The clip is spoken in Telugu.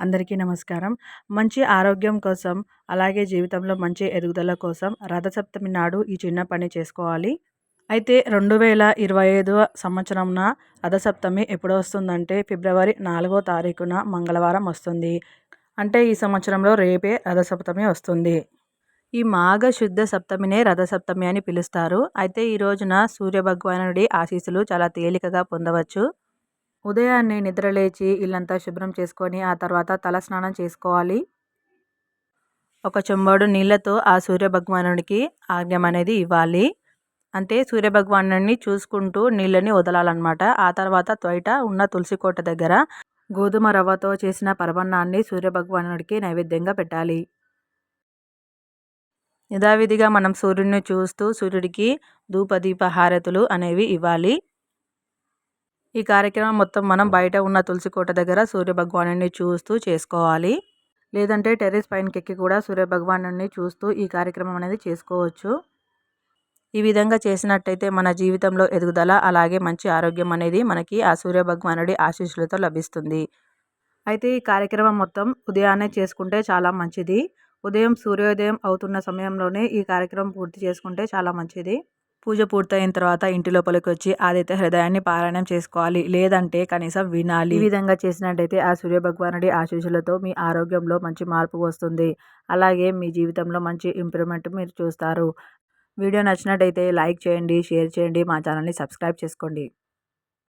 అందరికీ నమస్కారం. మంచి ఆరోగ్యం కోసం అలాగే జీవితంలో మంచి ఎదుగుదల కోసం రథసప్తమి నాడు ఈ చిన్న పని చేసుకోవాలి. అయితే రెండు వేల ఇరవై ఐదు సంవత్సరంన రథసప్తమి ఎప్పుడు వస్తుందంటే ఫిబ్రవరి నాలుగో తారీఖున మంగళవారం వస్తుంది. అంటే ఈ సంవత్సరంలో రేపే రథసప్తమి వస్తుంది. ఈ మాఘ శుద్ధ సప్తమినే రథసప్తమి అని పిలుస్తారు. అయితే ఈ రోజున సూర్యభగవానుడి ఆశీస్సులు చాలా తేలికగా పొందవచ్చు. ఉదయాన్నే నిద్రలేచి ఇల్లంతా శుభ్రం చేసుకొని ఆ తర్వాత తలస్నానం చేసుకోవాలి. ఒక చెంబడు నీళ్ళతో ఆ సూర్యభగవానుడికి ఆజ్ఞం అనేది ఇవ్వాలి. అంటే భగవానుడిని చూసుకుంటూ నీళ్ళని వదలాలన్నమాట. ఆ తర్వాత త్వైట ఉన్న తులసి కోట దగ్గర గోధుమ రవ్వతో చేసిన పరమన్నాన్ని సూర్యభగవానుడికి నైవేద్యంగా పెట్టాలి. యథావిధిగా మనం సూర్యుడిని చూస్తూ సూర్యుడికి ధూపదీప హారతులు అనేవి ఇవ్వాలి. ఈ కార్యక్రమం మొత్తం మనం బయట ఉన్న తులసి కోట దగ్గర సూర్యభగవాను చూస్తూ చేసుకోవాలి. లేదంటే టెర్రస్ పైనకెక్కి ఎక్కి కూడా సూర్యభగవాను చూస్తూ ఈ కార్యక్రమం అనేది చేసుకోవచ్చు. ఈ విధంగా చేసినట్టయితే మన జీవితంలో ఎదుగుదల అలాగే మంచి ఆరోగ్యం అనేది మనకి ఆ సూర్యభగవానుడి ఆశీస్సులతో లభిస్తుంది. అయితే ఈ కార్యక్రమం మొత్తం ఉదయాన్నే చేసుకుంటే చాలా మంచిది. ఉదయం సూర్యోదయం అవుతున్న సమయంలోనే ఈ కార్యక్రమం పూర్తి చేసుకుంటే చాలా మంచిది. పూజ పూర్తయిన తర్వాత ఇంటి లోపలికి వచ్చి ఆదిత్య హృదయాన్ని పారాయణం చేసుకోవాలి. లేదంటే కనీసం వినాలి. ఈ విధంగా చేసినట్టయితే ఆ సూర్య భగవానుడి ఆశీస్సులతో మీ ఆరోగ్యంలో మంచి మార్పు వస్తుంది. అలాగే మీ జీవితంలో మంచి ఇంప్రూవ్మెంట్ మీరు చూస్తారు. వీడియో నచ్చినట్టయితే లైక్ చేయండి షేర్ చేయండి మా ఛానల్ని సబ్స్క్రైబ్ చేసుకోండి.